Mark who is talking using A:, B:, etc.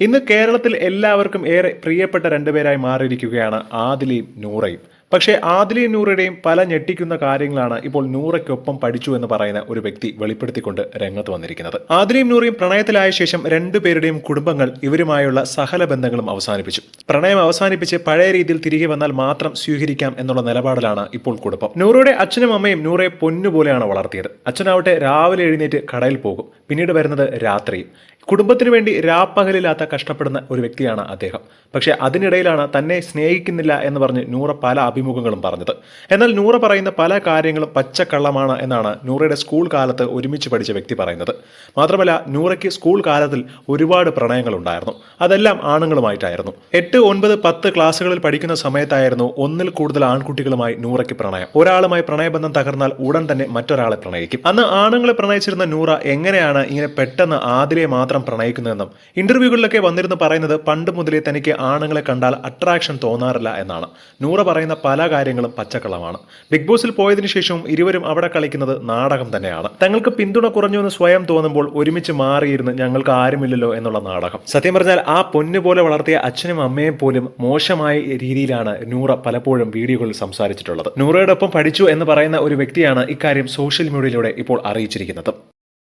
A: ഇന്ന് കേരളത്തിൽ എല്ലാവർക്കും ഏറെ പ്രിയപ്പെട്ട രണ്ടുപേരായി മാറിയിരിക്കുകയാണ് ആദിലയും നൂറയും. പക്ഷേ ആദിലയും നൂറയുടെയും പല ഞെട്ടിക്കുന്ന കാര്യങ്ങളാണ് ഇപ്പോൾ നൂറയ്ക്കൊപ്പം പഠിച്ചു എന്ന് പറയുന്ന ഒരു വ്യക്തി വെളിപ്പെടുത്തിക്കൊണ്ട് രംഗത്ത് വന്നിരിക്കുന്നത്. ആദിലയും നൂറയും പ്രണയത്തിലായ ശേഷം രണ്ടുപേരുടെയും കുടുംബങ്ങൾ ഇവരുമായുള്ള സഹല ബന്ധങ്ങളും അവസാനിപ്പിച്ചു. പ്രണയം അവസാനിപ്പിച്ച് പഴയ രീതിയിൽ തിരികെ വന്നാൽ മാത്രം സ്വീകരിക്കാം എന്നുള്ള നിലപാടിലാണ് ഇപ്പോൾ കുടുംബം. നൂറയുടെ അച്ഛനും അമ്മയും നൂറയെ പൊന്നുപോലെയാണ് വളർത്തിയത്. അച്ഛനാവട്ടെ രാവിലെ എഴുന്നേറ്റ് കടയിൽ പോകും. പിന്നീട് വരുന്നത് രാത്രിയും. കുടുംബത്തിന് വേണ്ടി രാപ്പകലില്ലാത്ത കഷ്ടപ്പെടുന്ന ഒരു വ്യക്തിയാണ് അദ്ദേഹം. പക്ഷേ അതിനിടയിലാണ് തന്നെ സ്നേഹിക്കുന്നില്ല എന്ന് പറഞ്ഞ് നൂറ പല അഭിമുഖങ്ങളും പറഞ്ഞത്. എന്നാൽ നൂറ പറയുന്ന പല കാര്യങ്ങളും പച്ചക്കള്ളമാണ് എന്നാണ് നൂറയുടെ സ്കൂൾ കാലത്ത് ഒരുമിച്ച് പഠിച്ച വ്യക്തി പറയുന്നത്. മാത്രമല്ല നൂറയ്ക്ക് സ്കൂൾ കാലത്തിൽ ഒരുപാട് പ്രണയങ്ങൾ ഉണ്ടായിരുന്നു അതെല്ലാം ആണുങ്ങളുമായിട്ടായിരുന്നു. എട്ട് ഒൻപത് പത്ത് ക്ലാസ്സുകളിൽ പഠിക്കുന്ന സമയത്തായിരുന്നു ഒന്നിൽ കൂടുതൽ ആൺകുട്ടികളുമായി നൂറയ്ക്ക് പ്രണയം. ഒരാളുമായി പ്രണയബന്ധം തകർന്നാൽ ഉടൻ തന്നെ മറ്റൊരാളെ പ്രണയിക്കും. അന്ന് ആണുങ്ങളെ പ്രണയിച്ചിരുന്ന നൂറ എങ്ങനെയാണ് ഇങ്ങനെ പെട്ടെന്ന് ആദിലെ മാത്രം പ്രണയിക്കുന്നതെന്നും ഇന്റർവ്യൂകളിലൊക്കെ വന്നിരുന്നു പറയുന്നത് പണ്ട് മുതലേ തനിക്ക് ആണുങ്ങളെ കണ്ടാൽ അട്രാക്ഷൻ തോന്നാറില്ല എന്നാണ്. നൂറ പറയുന്ന പല കാര്യങ്ങളും പച്ചക്കളമാണ് ബിഗ് ബോസിൽ പോയതിനു ശേഷവും ഇരുവരും അവിടെ കളിക്കുന്നത് നാടകം തന്നെയാണ്. തങ്ങൾക്ക് പിന്തുണ കുറഞ്ഞു എന്ന് സ്വയം തോന്നുമ്പോൾ ഒരുമിച്ച് മാറിയിരുന്ന് ഞങ്ങൾക്ക് ആരുമില്ലല്ലോ എന്നുള്ള നാടകം. സത്യം പറഞ്ഞാൽ ആ പൊന്നു പോലെ വളർത്തിയ അച്ഛനും അമ്മയും പോലും മോശമായ രീതിയിലാണ് നൂറ പലപ്പോഴും വീഡിയോകളിൽ സംസാരിച്ചിട്ടുള്ളത്. നൂറയോടൊപ്പം പഠിച്ചു എന്ന് പറയുന്ന ഒരു വ്യക്തിയാണ് ഇക്കാര്യം സോഷ്യൽ മീഡിയയിലൂടെ ഇപ്പോൾ അറിയിച്ചിരിക്കുന്നത്.